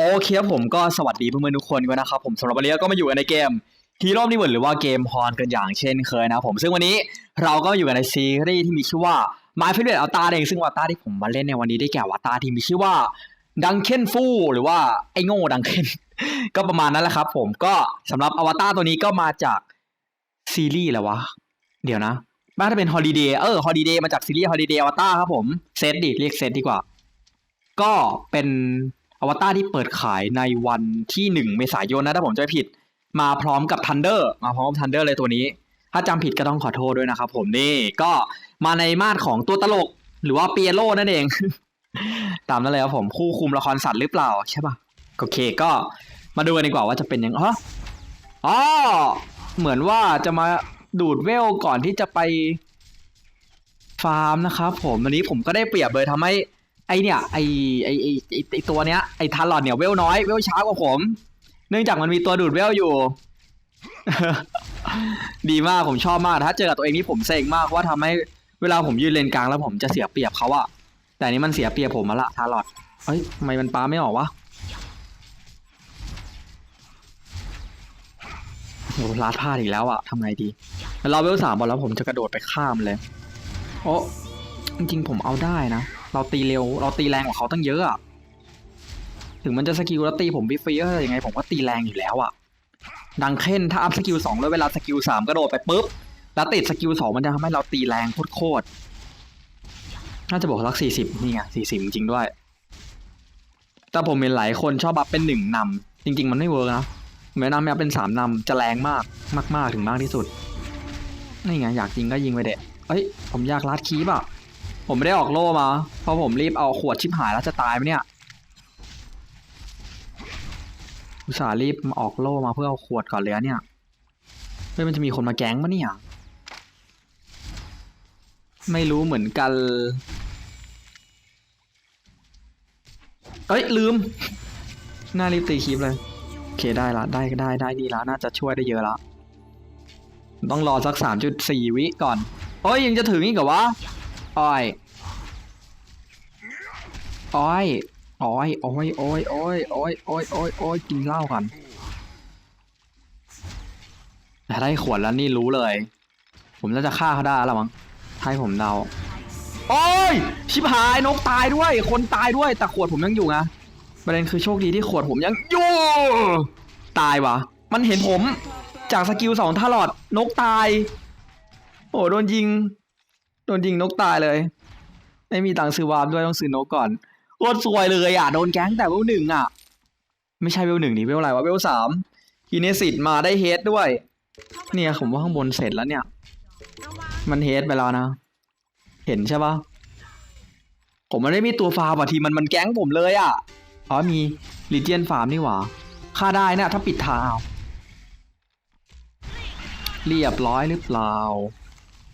โอเคครับผมก็สวัสดีเพื่อนๆทุกคนกันนะครับผมสำหรับวันนี้ก็มาอยู่กันในเกม Hero นี่เหมือนหรือว่าเกมฮอนกันอย่างเช่นเคยนะครับผมซึ่งวันนี้เราก็อยู่กันในซีรีส์ที่มีชื่อว่า My Favorite Avatar เองซึ่งวัตตาที่ผมมาเล่นในวันนี้ได้แก่วัตตาที่มีชื่อว่าดังเคนฟูหรือว่าไอโง่ดังเคนก็ประมาณนั้นแหละครับผมก็สำหรับอวตารตัวนี้ก็มาจากซีรีส์แหละวะ เดี๋ยวนะบ้าถ้าเป็นฮอลิเดย์เออฮอลิเดย์มาจากซีรีส์ฮอลิเดย์อวตารครับผมเซตดิเรียกเซตดีกว่า ก็เป็น อวตารที่เปิดขายในวันที่หนึ่งเมษายนนะถ้าผมจำผิด มาพร้อมกับทันเดอร์มาพร้อมกับทันเดอร์เลยตัวนี้ ถ้าจำผิดก็ต้องขอโทษด้วยนะครับผมนี่ก็มาในมาดของตัวตลกหรือว่าเปียโรนั่นเอง ตามนั้นเลยครับผมคู่คุมละครสัตว์หรือเปล่าใช่ปะโอเคก็มาดูกันดีกว่าว่าจะเป็นยังฮะอ๋อเหมือนว่าจะมาดูดเวลก่อนที่จะไปฟาร์มนะครับผมวันนี้ผมก็ได้เปรียบเลยทำให้ ไอเนี่ยไอไอไอไอ้ไอตัวเนี้ยไอทารอนเนี่ยเวลน้อยเวลช้ากว่าผม เนื่องจากมันมีตัวดูดเวลอยู่ ดีมากผมชอบมากถ้าเจอกับตัวเองนี่ผมเซ็งมากว่าทำให้เวลาผมยืนเลนกลางแล้วผมจะเสียเปรียบเขาอะแต่นี้มันเสียเปรียบผมมาละทารอนเฮ้ยทำไมมันปาไม่ออกวะโหลาดพลาดอีกแล้วอะทำไงดีเราเวลสามบอลแล้วผมจะกระโดดไปข้ามเลยโอ้จริงๆผมเอาได้นะ เราตีเร็ว เราตีแรงกว่าเขาตั้งเยอะอะถึงมันจะสกิลแล้วตีผมฟรีๆก็ยังไงผมก็ตีแรงอยู่แล้วอะดังเค้นถ้าอัพสกิลสองแล้วเวลาสกิลสามกระโดดไปปุ๊บแล้วติดสกิลสองมันจะทำให้เราตีแรงโคตรน่าจะบอกสักสี่สิบนี่ไงสี่สิบจริงด้วย แต่ผมเห็นหลายคนชอบบัฟเป็นหนึ่งนำจริง ๆ มันไม่เวิร์กนะเหมือนำแม้เป็นสามนำจะแรงมากมาก ๆ ถึงมากที่สุด นี่ไงอยากยิงก็ยิงไปเด็ดเอ้ยผมอยากลัดคีบอะ ผมไม่ได้ออกโล่มา เพราะผมรีบเอาขวดชิบหายแล้วจะตายไหมเนี่ย อุตส่าห์รีบออกโล่มาเพื่อเอาขวดก่อนเลยอะเนี่ย เฮ้ยมันจะมีคนมาแก๊งปะเนี่ย ไม่รู้เหมือนกัน เอ้ยลืมน่ารีบตีคลิปเลย โอเคได้ละได้ได้ได้ดีและน่าจะช่วยได้เยอะละ ต้องรอสักสามจุดสี่วิก่อนโอ้ยยังจะถึงอีกเหรอวะอ้อย อ้อยอ้อยอ้อยอ้อยอ้อยอ้อยอ้อยอ้อยอ้อยกินเหล้ากันแต่ได้ขวดแล้วนี่รู้เลย ผมน่าจะฆ่าเขาได้แล้วมั้งให้ผมเดาโอ้ยชิบหายนกตายด้วย คนตายด้วยแต่ขวดผมยังอยู่ไงประเด็นคือโชคดีที่ขวดผมยังอยู่ตายวะมันเห็นผมจากสกิลสองท่าหลอดนกตาย โอ้โดนยิง โดนยิงนกตายเลย ไม่มีตังค์ซื้อวาร์ปด้วยต้องซื้อนกก่อน โคตรซวยเลยอะโดนแก๊งแต่เวลหนึ่งอะ ไม่ใช่เวลหนึ่งนี่เวลอะไรวะเวลสามทีเนสิตมาได้เฮดด้วย เนี่ยผมว่าข้างบนเสร็จแล้วเนี่ย มันเฮดไปแล้วนะ เห็นใช่ปะผมมันไม่มีตัวฟาร์มอะทีมันมันแก๊งผมเลยอะอ๋อมีลิเจียนฟาร์มนี่หว่าฆ่าได้นะถ้าปิดทางเอาเรียบร้อยหรือเปล่า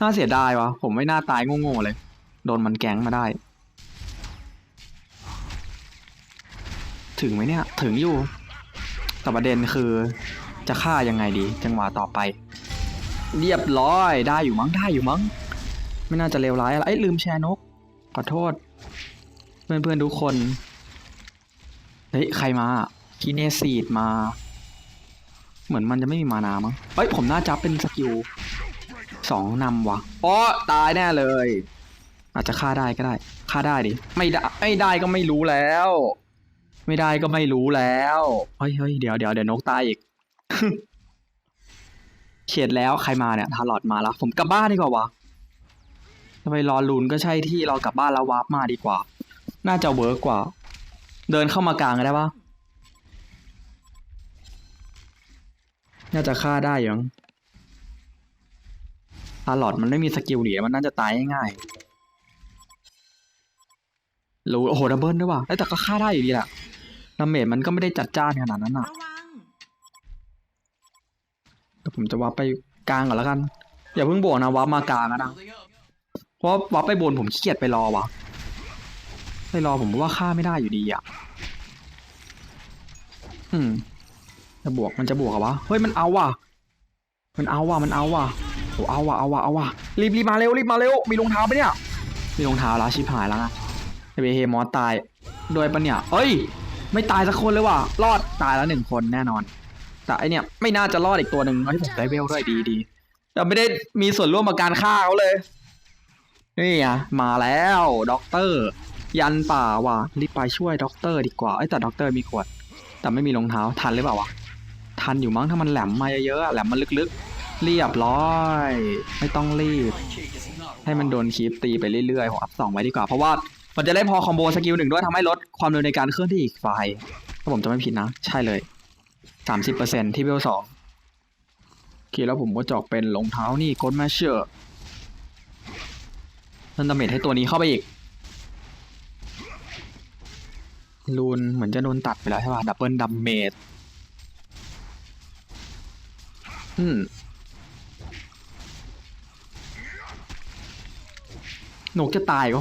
น่าเสียดายวะผมไม่น่าตายโง่ๆเลย โดนมันแก๊งมาได้ ถึงไหมเนี่ย ถึงอยู่ แต่ประเด็นคือจะฆ่ายังไงดี จังหวะต่อไป เรียบร้อย ได้อยู่มั้ง ได้อยู่มั้ง ไม่น่าจะเลวร้ายอะไรเอ้ยลืมแชร์นก ขอโทษ เพื่อนๆทุกคน เฮ้ย ใครมาคีเนซีดมา เหมือนมันจะไม่มีมานามั้งเฮ้ย ผมน่าจะเป็นสกิลสองนำวะอ๋อตายแน่เลย อาจจะฆ่าได้ก็ได้ ฆ่าได้ดิ ไม่ได้ไม่ได้ก็ไม่รู้แล้ว ไม่ได้ก็ไม่รู้แล้ว เฮ้ยเฮ้ยเดี๋ยวเดี๋ยวเดี๋ยวนกตายอีกเฉียดแล้วใครมาเนี่ยทารอดมาแล้วผมกลับบ้านดีกว่าวะจะไปรอลูนก็ใช่ที่เรากลับบ้านแล้ววาร์ปมาดีกว่า น่าจะเวิร์กกว่า เดินเข้ามากลางได้ปะน่าจะฆ่าได้อยังอาหลอดมันไม่มีสกิลเหลียมันน่าจะตายง่ายๆรู้โอ้โหดับเบิลด้วยว่ะแต่ก็ฆ่าได้อยู่ดีแหละ ดาเมจมันก็ไม่ได้จัดจ้านขนาดนั้นอะระวังแต่ผมจะวับไปกลางก่อนแล้วกัน อย่าเพิ่งบอกนะวับมากลางนะเพราะวับไปบนผมขี้เกียจไปรอว่ะไปรอผมว่าฆ่าไม่ได้อยู่ดีอะอืมจะบวกมันจะบวกเหรอวะเฮ้ยมันเอาว่ะ มันเอาว่ะมันเอาว่ะโอ้เอาว่ะเอาว่ะเอาว่ะรีบรีบมาเร็วรีบมาเร็วมีรองเท้าปะเนี่ยมีรองเท้าแล้วชิบหายแล้วนะไอเบเฮมอสตายด้วยปะเนี่ยเอ้ยโไม่ตายสักคนเลยว่ะ รอดตายแล้วหนึ่งคนแน่นอน แต่ไอเนี่ยไม่น่าจะรอดอีกตัวหนึ่งเฮ้ยผมได้เวลด้วยดีดีแต่ไม่ได้มีส่วนร่วมกับการฆ่าเขาเลย นี่ไงมาแล้วด็อกเตอร์ ยันป่าว่ะรีบไปช่วยด็อกเตอร์ดีกว่าไอยแต่ด็อกเตอร์มีขวด แต่ไม่มีรองเท้าทันหรือเปล่าวะทันอยู่มั้งถ้ามันแหลมมาเยอะๆอะแหลมมันลึกๆ เรียบร้อย ไม่ต้องรีบ ให้มันโดนคีปตีไปเรื่อยๆผมอัพสองไว้ดีกว่าเพราะว่า มันจะได้พอคอมโบสกิลหนึ่งด้วยทำให้ลดความเร็วในการเคลื่อนที่อีกฝ่ายถ้าผมจะไม่ผิดนะ ใช่เลยสามสิบเปอร์เซ็นที่เวลสองโอเคแล้วผมก็จอกเป็นรองเท้านี่กดแมชเชอร์นั่นดาเมจให้ตัวนี้เข้าไปอีกลูนเหมือนจะโดนตัดไปแล้วใช่ป่ะดับเบิลดัมเมจอืมนกจะตายก็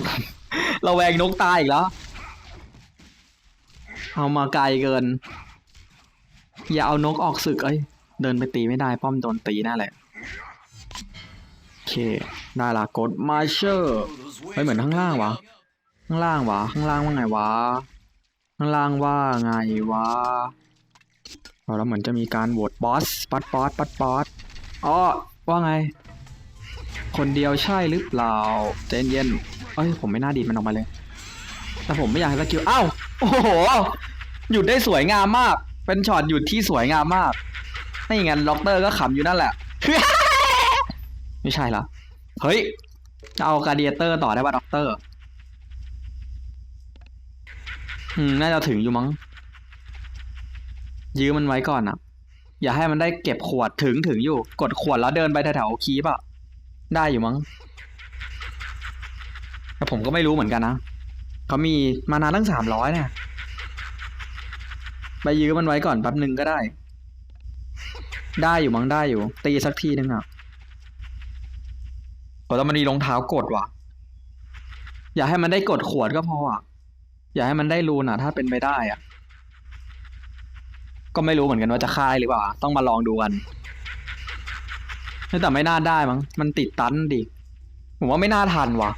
เราแวงนกตายอีกแล้ว เอามาไกลเกิน อย่าเอานกออกศึกเอ้ย เดินไปตีไม่ได้ป้อมโดนตีแน่เลยโอเค ได้ละกดมาเชอร์เฮ้ยเหมือนข้างล่างวะ ข้างล่างวะ ข้างล่างว่าไงวะ ข้างล่างว่าไงวะเอาแล้วเหมือนจะมีการโหวตบอส ปัดบอส ปัดบอสอ๋อว่าไง คนเดียวใช่หรือเปล่าใจนเย็น เอ้ยผมไม่น่าดีดมันออกมาเลย แต่ผมไม่อยากให้สกิลอ้าวโอ้โหหยุดได้สวยงามมาก เป็นช็อตหยุดที่สวยงามมากไม่งั้นล็อกเตอร์ก็ขำอยู่นั่นแหละ ไม่ใช่ละเฮ้ยจะเอาการเดียเตอร์ต่อได้ป่ะด็อกเตอร์อืมน่าจะถึงอยู่มั้ง ยื้อมันไว้ก่อนอะอย่าให้มันได้เก็บขวดถึงถึงอยู่ กดขวดแล้วเดินไปแถวๆคีบอะได้อยู่มั้ง แต่ผมก็ไม่รู้เหมือนกันนะเขามีมานานตั้งสามร้อยเนี่ยไปยื้อมันไว้ก่อนแป๊บหนึ่งก็ได้ ได้อยู่มั้งได้อยู่ ตีสักทีนึงอะโอ้แล้วมันมีรองเท้ากดว่ะ อย่าให้มันได้กดขวดก็พออะ อย่าให้มันได้รูนอะ ถ้าเป็นไปได้อะ ก็ไม่รู้เหมือนกันว่าจะค่ายหรือเปล่า ต้องมาลองดูกัน แต่ไม่น่าได้มั้ง มันติดตันดิ ผมว่าไม่น่าทันว่ะ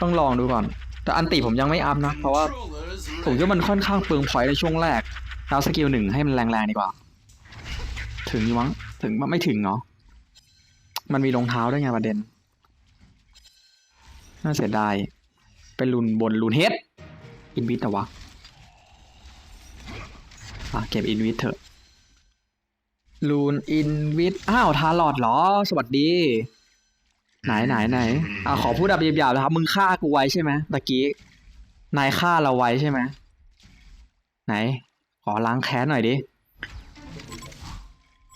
ต้องลองดูก่อน แต่อันติผมยังไม่อัพนะ เพราะว่าผมคิดว่ามันค่อนข้างเปลืองพอยในช่วงแรกแล้วสกิลหนึ่งให้มันแรงๆดีกว่า ถึงอยู่มั้งถึงไม่ถึงเนาะมันมีรองเท้าด้วยไงประเด็น น่าเสียดายเป็นรุนบนรุนเฮดอินวิทแต่วะอะเก็บอินวิทเถอะลูนอินวิทอ้าวทาลอดเหรอ สวัสดี ไหนไหนไหนอะขอพูดแบบหยาบๆนะครับ มึงฆ่ากูไว้ใช่ไหมตะกี้ นายฆ่าเราไว้ใช่ไหมไหน ขอล้างแค้นหน่อยดิ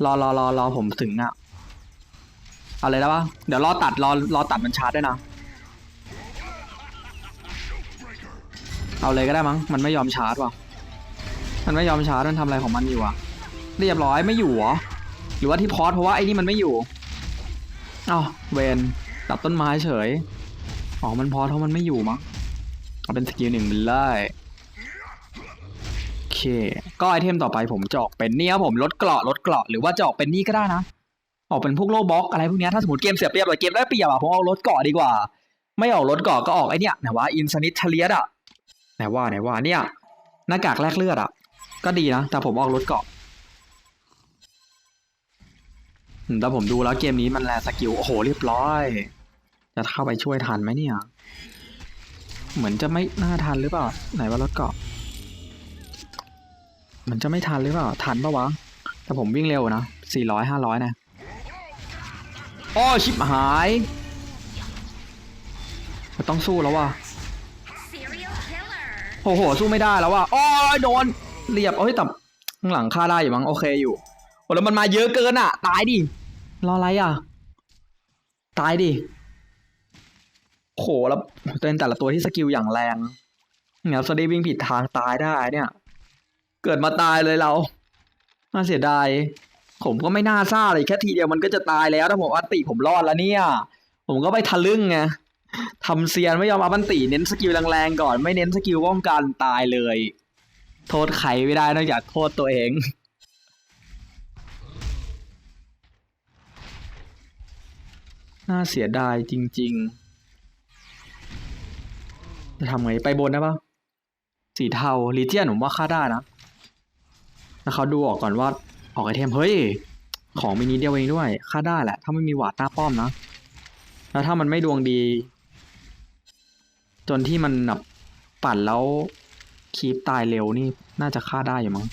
รอรอรอรอผมถึงอะ เอาเลยแล้วปะเดี๋ยวรอตัดรอรอตัดมันชาร์จด้วยนะ เอาเลยก็ได้มั้ง มันไม่ยอมชาร์จว่ะ มันไม่ยอมชาร์จ มันทำอะไรของมันอยู่อะเรียบร้อยไม่อยู่หรอ หรือว่าที่พอสเพราะว่าไอ้นี่มันไม่อยู่ อ้าวเวนตัดต้นไม้เฉย อ๋อ มันพอเพราะมันไม่อยู่มั้งเอาเป็นสกิลหนึ่งไปเลยโอเค ก็ไอเทมต่อไปผมจะออกเป็นเนี่ยผมลดเกราะลดเกราะหรือว่าจะออกเป็นนี่ก็ได้นะ ออกเป็นพวกโลบล็อกอะไรพวกเนี้ยถ้าสมมติเกมเสียเปรียบเลยเกมได้เปรียบอะผมเอาลดเกราะดีกว่า ไม่ออกลดเกราะก็ออกไอเนี่ยไหนว่าอินสนิทเทเลียดอะไหนว่าไหนว่าเนี่ยหน้ากากแลกเลือดอะก็ดีนะแต่ผมออกรถเกาะ อืมแต่ผมดูแล้วเกมนี้มันแลสกิล โอ้โห เรียบร้อย จะเข้าไปช่วยทันไหมเนี่ย เหมือนจะไม่น่าทันหรือเปล่า ไหนว่ารถเกาะเหมือนจะไม่ทันหรือเปล่า ทันปะวะ แต่ผมวิ่งเร็วนะสี่ร้อยห้าร้อยนะอ้อชิบหายต้องสู้แล้วว่ะโอ้โห สู้ไม่ได้แล้วว่ะโอ้ยโดนเรียบเอ้ยแต่ข้างหลังฆ่าได้อยู่มั้งโอเคอยู่โอ้แล้วมันมาเยอะเกินอะ ตายดิ รออะไรอะ ตายดิโหแล้วเป็นแต่ละตัวที่สกิลอย่างแรงเนี่ยสตีวิ่งผิดทางตายได้เนี่ย เกิดมาตายเลยเรา น่าเสียดาย ผมก็ไม่น่าซ่าเลยแค่ทีเดียวมันก็จะตายแล้วถ้าผมอันติผมรอดแล้วเนี่ย ผมก็ไปทะลึ่งไงทำเซียนไม่ยอมเอาบันตีเน้นสกิลแรงๆก่อน ไม่เน้นสกิลป้องกันตายเลย โทษใครไม่ได้นอกจากโทษตัวเอง น่าเสียดายจริง ๆ จะทำไงไปบนได้ปะสีเทาลีเจียนผมว่าฆ่าได้นะแล้วเขาดูออกก่อนว่าออกไอเทมเฮ้ย ของมินิเดียวเองด้วยฆ่าได้แหละ ถ้าไม่มีหวาดหน้าป้อมนะ แล้วถ้ามันไม่ดวงดี จนที่มันแบบปั่นแล้วคีปตายเร็วนี่น่าจะฆ่าได้อยู่มั้ง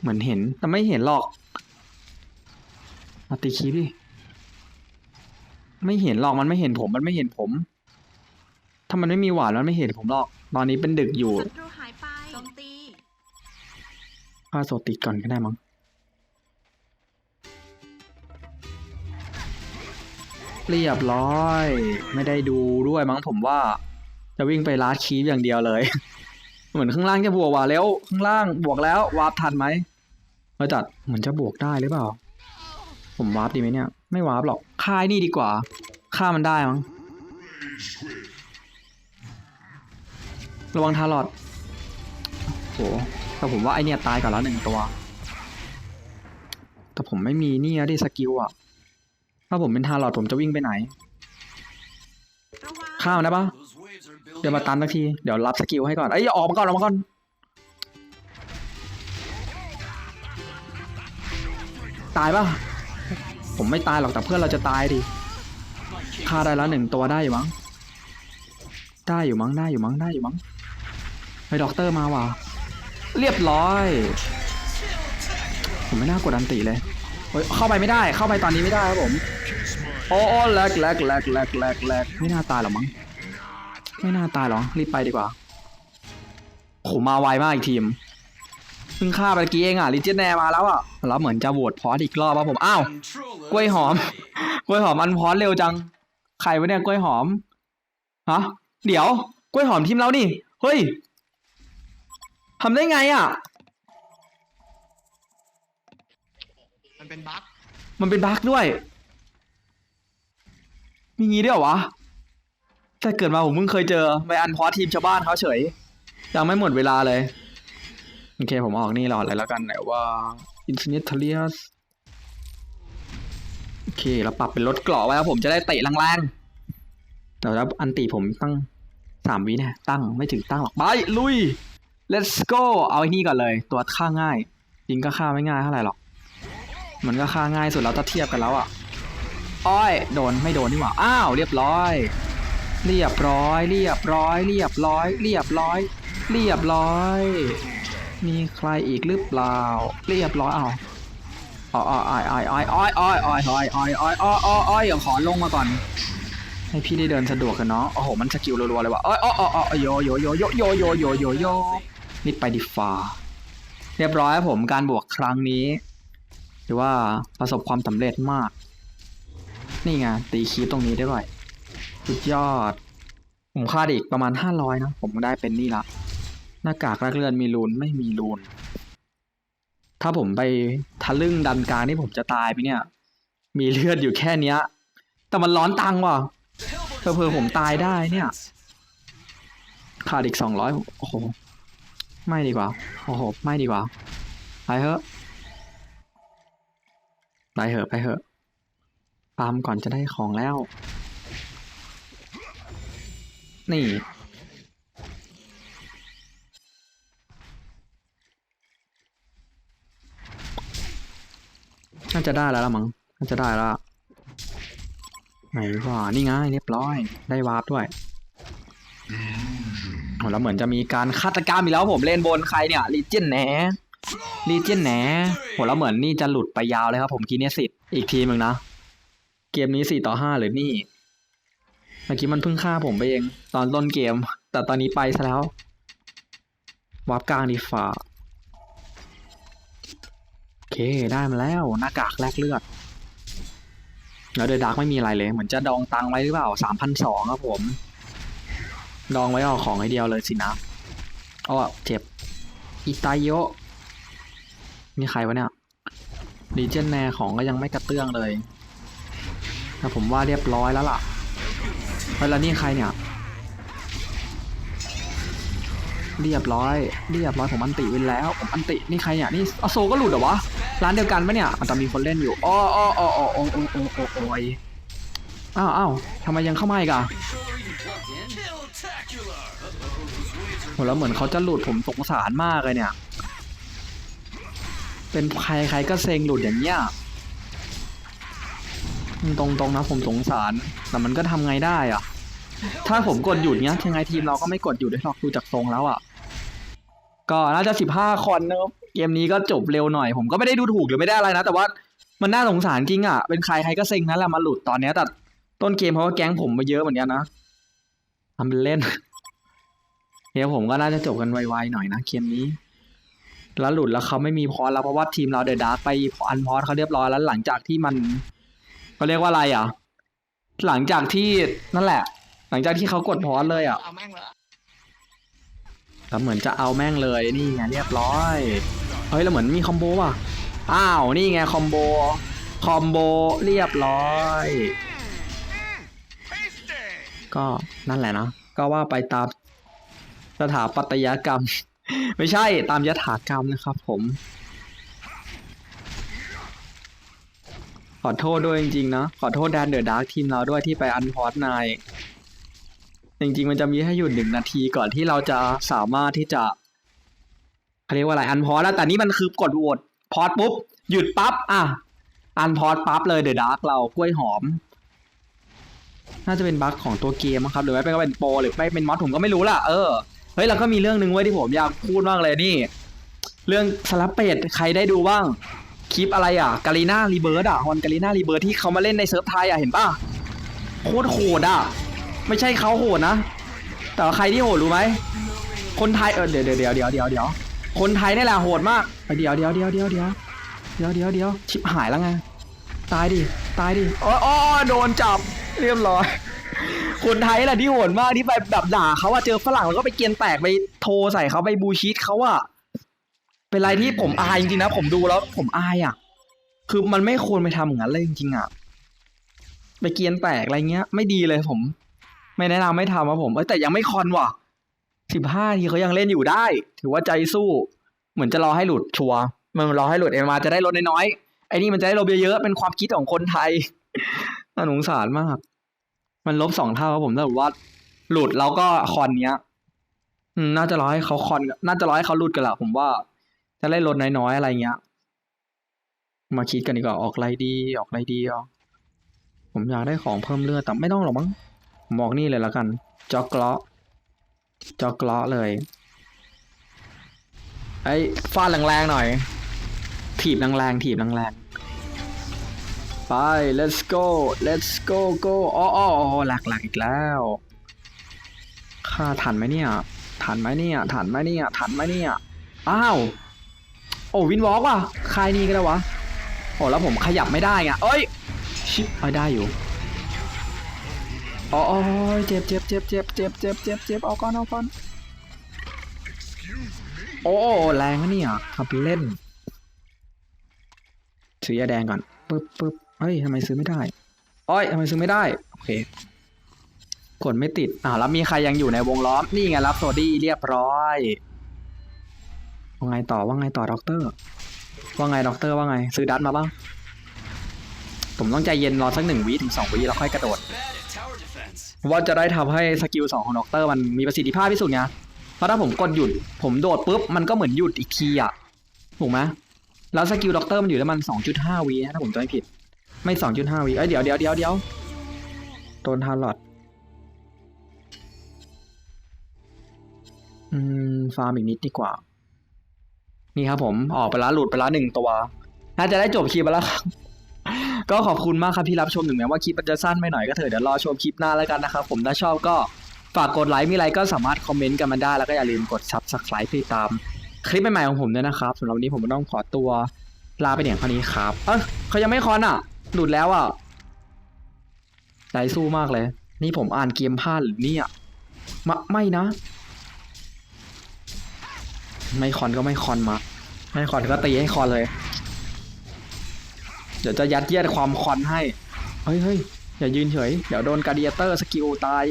เหมือนเห็นแต่ไม่เห็นหรอกมาตีคีปดิ ไม่เห็นหรอกมันไม่เห็นผม มันไม่เห็นผม ถ้ามันไม่มีหวานมันไม่เห็นผมหรอก ตอนนี้เป็นดึกอยู่ศัตรูหายไปโจมตีฆ่าโซติดก่อนก็ได้มั้งเรียบร้อย ไม่ได้ดูด้วยมั้งผมว่า จะวิ่งไปลาดคีฟอย่างเดียวเลย เหมือนข้างล่างจะบวกว่ะแล้ว ข้างล่างบวกแล้ววาร์ปทันไหมเออจัดเหมือนจะบวกได้หรือเปล่า ผมวาร์ปดีไหมเนี่ย ไม่วาร์ปหรอก ฆ่าไอ้นี่ดีกว่าฆ่ามันได้มั้งระวังทารอดโหแต่ผมว่าไอเนี่ยตายก่อนแล้วหนึ่งตัว แต่ผมไม่มีนี่อะดิสกิลอะถ้าผมเป็นทารอดผมจะวิ่งไปไหนข้ามได้ปะเดี๋ยวมาตันสักที เดี๋ยวรับสกิลให้ก่อน เอ้ยออกมาก่อนออกมาก่อน ตายปะ ผมไม่ตายหรอกแต่เพื่อนเราจะตายดิฆ่าได้แล้วหนึ่งตัวได้อยู่มั้ง ได้อยู่มั้งได้อยู่มั้งได้อยู่มั้งไอ้ด็อกเตอร์มาว่ะเรียบร้อย ผมไม่น่ากดอันติเลยเฮ้ยเข้าไปไม่ได้เข้าไปตอนนี้ไม่ได้ครับผมโอ้โอ้แลกแลกแลกแลกแลกแลกไม่น่าตายหรอกมั้งไม่น่าตายหรอกรีบไปดีกว่าโหมาไวมากอีกทีมเพิ่งฆ่าไปเมื่อกี้เองอะลิเจนแนมาแล้วอะแล้วเหมือนจะโหวตพอสอีกรอบป่ะผมอ้าว กล้วยหอม กล้วยหอมอันพอสเร็วจัง ใครวะเนี่ยกล้วยหอม ฮะ เดี๋ยว กล้วยหอมทีมเรานี่ เฮ้ยทำได้ไงอะ มันเป็นบั๊กมันเป็นบั๊กด้วย มีงี้ด้วยเหรอวะ แต่เกิดมาผมเพิ่งเคยเจอไปอันพอสทีมชาวบ้านเขาเฉย ยังไม่หมดเวลาเลย โอเคผมออกนี่รอเลยแล้วกันไหนว่า Infinite a l i a s โอเคเราปรับเป็นรถเกราะไว้ครับผมจะได้เตะแรงๆแต่แล้วอันตีผมตั้งสามวินี่ตั้งไม่ถึงตั้งหรอกไปลุย let's go เอาไอ้นี่ก่อนเลย ตัวฆ่าง่ายจริงก็ฆ่าไม่ง่ายเท่าไหร่หรอกมันก็ฆ่าง่ายสุดแล้วถ้าเทียบกันแล้วอะอ้อยโดนไม่โดนนี่หว่าอ้าวเรียบร้อย เรียบร้อย เรียบร้อย เรียบร้อย เรียบร้อย เรียบร้อย มีใครอีกหรือเปล่า เรียบร้อยอ้าว อ้อยอ้อยอ้อยอ้อยอ้อยอ้อยอ้อยอ้อยอ้อยอ้อยอ้อยอ้อยอยเดี๋ยวขอลงมาก่อน ให้พี่ได้เดินสะดวกกันเนาะ โอ้โห มันสกิลรัวๆเลยว่ะอ้อยอ้อยอ้อยอ้อยโยโยโยโยโยโยโยโยโยนิดไปดิฟาเรียบร้อยผมการบวกครั้งนี้หรือว่าประสบความสำเร็จมาก นี่ไงตีคีตรงนี้ได้ด้วยสุดยอด ผมคาดอีกประมาณห้าร้อยนะ ผมได้เป็นนี่ละ หน้ากากแรกเลือนมีรูนไม่มีรูน ถ้าผมไปทะลึ่งดันกลางนี่ผมจะตายไปเนี่ย มีเลือดอยู่แค่เนี้ย แต่มันร้อนตังว่ะเพื่อๆผมตายได้เนี่ยขาดอีกสองร้อยโอ้โห ไม่ดีกว่า โอ้โห ไม่ดีกว่า ไปเถอะ ไปเถอะไปเถอะฟาร์มก่อนจะได้ของแล้ว นี่ จะได้แล้วละมั้งน่าจะได้แล้วไหนว่านี่ไงเรียบร้อย ได้วาร์ปด้วยโหแล้วเหมือนจะมีการฆาตกรรมอีกแล้วผมเล่นบนใครเนี่ยลีเจนแหนลีเจนแหนโหแล้วเหมือนนี่จะหลุดไปยาวเลยครับผมกีเนสิตอีกทีมึงนะ เกมนี้สี่ต่อห้าหรือนี่ เมื่อกี้มันเพิ่งฆ่าผมไปเอง ตอนต้นเกม แต่ตอนนี้ไปซะแล้ววาร์ปกลางดีฝ่า อเคได้มาแล้วหน้ากากแลกเลือด แล้วเดอะดาร์กไม่มีอะไรเลย เหมือนจะดองตังไว้หรือเปล่าสามพันสองครับผม ดองไว้เอาของให้เดียวเลยสินะอ้อเจ็บอิตาโยะนี่ใครวะเนี่ยดีเจนแนของก็ยังไม่กระเตื้องเลยแต่ผมว่าเรียบร้อยแล้วล่ะแล้วนี่ใครเนี่ย เรียบร้อย เรียบร้อยผมอันติไว้แล้ว ผมอันติ นี่ใครเนี่ย นี่อโซก็หลุดเหรอวะ ร้านเดียวกันปะเนี่ยมันจะมีคนเล่นอยู่อ้ออ้ออ้ออ้ออ้ออ้ออ้ออ้ออ้าวอ้าวทำไมยังเข้ามาอีกอะโหแล้วเหมือนเขาจะหลุดผมสงสารมากเลยเนี่ย เป็นใครใครก็เซ็งหลุดอย่างเงี้ยตรงตรงๆนะผมสงสาร แต่มันก็ทำไงได้อะ ถ้าผมกดหยุดเงี้ยยังไงทีมเราก็ไม่กดหยุดได้หรอกดูจากทรงแล้วอะ ก็น่าจะสิบห้าคนนะครับเกมนี้ก็จบเร็วหน่อย ผมก็ไม่ได้ดูถูกหรือไม่ได้อะไรนะ แต่ว่ามันน่าสงสารจริงอะ เป็นใครใครก็เซ็งนั่นแหละมาหลุดตอนเนี้ยแต่ต้นเกมเขาก็แก๊งผมมาเยอะเหมือนกันนะทำเป็นเล่นเดี๋ยวผมก็น่าจะจบกันไวๆหน่อยนะเกมนี้ แล้วหลุดแล้วเขาไม่มีพอแล้วเพราะว่าทีมเราเดอะดาร์กไปอันพอสเขาเรียบร้อยแล้วหลังจากที่มันเขาเรียกว่าอะไรอะ หลังจากที่นั่นแหละ หลังจากที่เขากดพอสเลยอะเอาแม่งเลยแล้วเหมือนจะเอาแม่งเลยนี่ไงเรียบร้อยเฮ้ยแล้วเหมือนมีคอมโบว่ะอ้าวนี่ไงคอมโบคอมโบเรียบร้อย ก็นั่นแหละนะก็ว่าไปตามสถาปัตยกรรม ไม่ใช่ตามยถากรรมนะครับผม ขอโทษด้วยจริงๆนะ ขอโทษแดนเดอะดาร์กทีมเราด้วยที่ไปอันพอร์ตนาย จริงๆ มันจะมีให้หยุดหนึ่งนาทีก่อนที่เราจะสามารถที่จะเขาเรียกว่าอะไรอันพอแล้วแต่นี่มันคือกดโหวตพอสปุ๊บ หยุดปั๊บอะ อันพอสปั๊บเลยเดอะดาร์กเรากล้วยหอม น่าจะเป็นบั๊กของตัวเกมครับหรือไม่ก็เป็นโปรหรือไม่เป็นมอสผมก็ไม่รู้ล่ะเออเฮ้ยแล้วก็มีเรื่องหนึ่งไว้ที่ผมอยากพูดมากเลยนี่ เรื่องสลับเป็ดใครได้ดูบ้างคลิปอะไรอะกาลีนารีเบิร์ดอะฮอนกาลีนารีเบิร์ดที่เขามาเล่นในเซิร์ฟไทยอะเห็นป่ะโคตรโหดอะ ไม่ใช่เขาโหดนะ แต่ใครที่โหดรู้ไหม คนไทยเออเดี๋ยวเดี๋ยวเดี๋ยวเดี๋ยวเดี๋ยวเดี๋ยวคนไทยนี่แหละโหดมากเดี๋ยวเดี๋ยวเดี๋ยวเดี๋ยวเดี๋ยวเดี๋ยวเดี๋ยวเดี๋ยวชิบหายแล้วไง ตายดิ ตายดิอ๋ออ๋อโดนจับ เรียบร้อย คนไทยแหละที่โหดมากที่ไปแบบด่าเขาอะเจอฝรั่งแล้วก็ไปเกียนแตกไปโทรใส่เขาไปบูชีตเขาอะเป็นอะไรที่ผมอายจริงๆนะ ผมดูแล้ว ผมอายอะคือมันไม่ควรไปทำอย่างนั้นเลยจริงๆอะไปเกียนแตกอะไรเงี้ย ไม่ดีเลยผม ไม่แนะนำไม่ทำครับผมเอ้ยแต่ยังไม่คอนว่ะสิบห้าทีเขายังเล่นอยู่ได้ ถือว่าใจสู้ เหมือนจะรอให้หลุดชัวร์มันรอให้หลุดเอ็มาจะได้ลดน้อยๆไอ้นี่มันจะได้ลบเยอะๆเป็นความคิดของคนไทยน่าสงสารมาก มันลบสองเท่าครับผมถ้าแบบว่า หลุดแล้วก็คอนเนี้ยน่าจะรอให้เขาคอน น่าจะรอให้เขาหลุดกันแหละผมว่า จะได้ลดน้อยๆอะไรเงี้ย มาคิดกันดีกว่าออกไรดี ออกไรดีอะผมอยากได้ของเพิ่มเลือดแต่ไม่ต้องหรอกมั้ง มอกนี่เลยแล้วกันจ็อกเลาะจ็อกเลาะเลยไอ้ฟาดแรงๆหน่อย ถีบแรงๆถีบแรงๆไป let's go let's go go อ๋ออ๋อหลักหลักอีกแล้วค่าทันไหมเนี่ยทันไหมเนี่ยทันไหมเนี่ยทันไหมเนี่ยอ้าวโอ้วินวอล์กว่ะคายนี้ก็ได้วะโอ้แล้วผมขยับไม่ได้ไงเอ้ยชิบเอาได้อยู่ อ๋ออ๋อเจ็บเจ็บเจ็บเจ็บเจ็บเจ็บเจ็บเจ็บเอาก่อนเอาก่อนโอ้แรงนะเนี่ยทำเป็นเล่น ซื้อยาแดงก่อนปึ๊บปึ๊บเฮ้ยทำไมซื้อไม่ได้อ้อยทำไมซื้อไม่ได้ โอเคกดไม่ติดอ่าแล้วมีใครยังอยู่ในวงล้อม นี่ไงรับโซดี้เรียบร้อยว่าไงต่อว่าไงต่อด็อกเตอร์ ว่าไงด็อกเตอร์ว่าไง ซื้อดัตมาบ้าง ผมต้องใจเย็นรอสักหนึ่งวิถึงสองวิแล้วค่อยกระโดด ว่าจะได้ทำให้สกิลสองของด็อกเตอร์มันมีประสิทธิภาพที่สุดไงเพราะถ้าผมกดหยุด ผมโดดปุ๊บมันก็เหมือนหยุดอีกทีอะถูกไหมแล้วสกิลด็อกเตอร์มันอยู่ได้มันสองจุดห้าวินะถ้าผมจำไม่ผิด ไม่สองจุดห้าวิเอ้ยเดี๋ยวเดี๋ยวเดี๋ยวเดี๋ยวโดนทาร์ลอดอืมฟาร์มอีกนิดดีกว่า นี่ครับผมออกไปล้วหลุดไปล้วหนึ่งตัวน่าจะได้จบคลิปไปแล้วครับ ก็ขอบคุณมากครับที่รับชมถึงแม้ว่าคลิปมันจะสั้นไปหน่อยก็เถอะเดี๋ยวรอชมคลิปหน้าแล้วกันนะครับผมถ้าชอบก็ฝากกดไลค์มีอะไรก็สามารถคอมเมนต์กันมาได้แล้วก็อย่าลืมกด subscribe ติดตาม คลิปใหม่ๆของผมด้วยนะครับสำหรับวันนี้ผมต้องขอตัวลาไปอย่างเท่านี้ครับเอ้ยเขายังไม่คอนอะหลุดแล้วอะใจสู้มากเลย นี่ผมอ่านเกมพลาดหรือเนี่ยมะไม่นะ ไม่คอนก็ไม่คอนมา ไม่คอนก็ตีให้คอนเลย ดี๋ยวจะยัดเยียดความคอนให้ เฮ้ยเฮ้ยอย่ายืนเฉย เดี๋ยวโดนกาเดียเตอร์สกิลตาย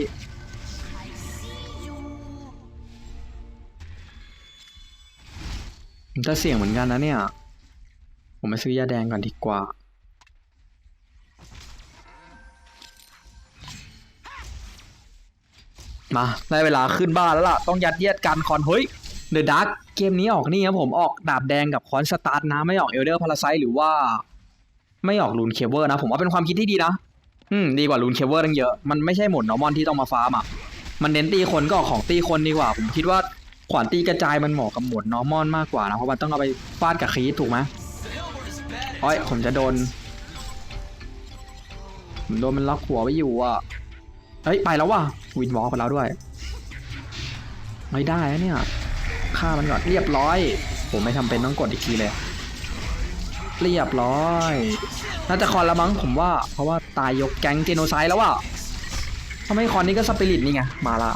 มันจะเสี่ยงเหมือนกันนะเนี่ย ผมไปซื้อยาแดงก่อนดีกว่า มา ได้เวลาขึ้นบ้านแล้วล่ะ ต้องยัดเยียดกันคอน เฮ้ยเดอะดักเกมนี้ออกนี่ครับผมออกดาบแดงกับคอนสตาร์ทนะไม่ออกเอลเดอร์พาราไซหรือว่า ไม่ออกลูนเคเวอร์นะ ผมว่าเป็นความคิดที่ดีนะ อืม ดีกว่าลูนเคเวอร์ตั้งเยอะ มันไม่ใช่หมดนอร์มอนที่ต้องมาฟาร์มอะ มันเน้นตีคนก็ออกของตีคนดีกว่า ผมคิดว่าขวานตีกระจายมันเหมาะกับหมวดนอร์มอนมากกว่านะเพราะมันต้องเอาไปฟาดกับคีทถูกไหมโอ้ยผมจะโดนผมโดนมันล็อกหัวไว้อยู่อะเฮ้ยไปแล้วว่ะวินวอล์กไปแล้วด้วย ไม่ได้นะเนี่ยฆ่ามันก่อนเรียบร้อย ผมไม่ทำเป็นต้องกดอีกทีเลย เรียบร้อย น่าจะคอนละมั้งผมว่า เพราะว่าตายยกแก๊งเจโนไซด์แล้วว่ะทำไมคอนนี้ก็สปิริตนี่ไง มาละ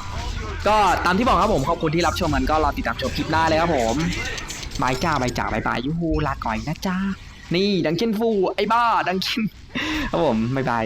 ก็ตามที่บอกครับผม ขอบคุณที่รับชมมันก็รอติดตามชมคลิปหน้าเลยครับผมบายจ้าบายจ่าบายบายยูฮูลาก่อยนะจ้า นี่ดังเช่นฟูไอ้บ้าดังเช่นครับผมบายบาย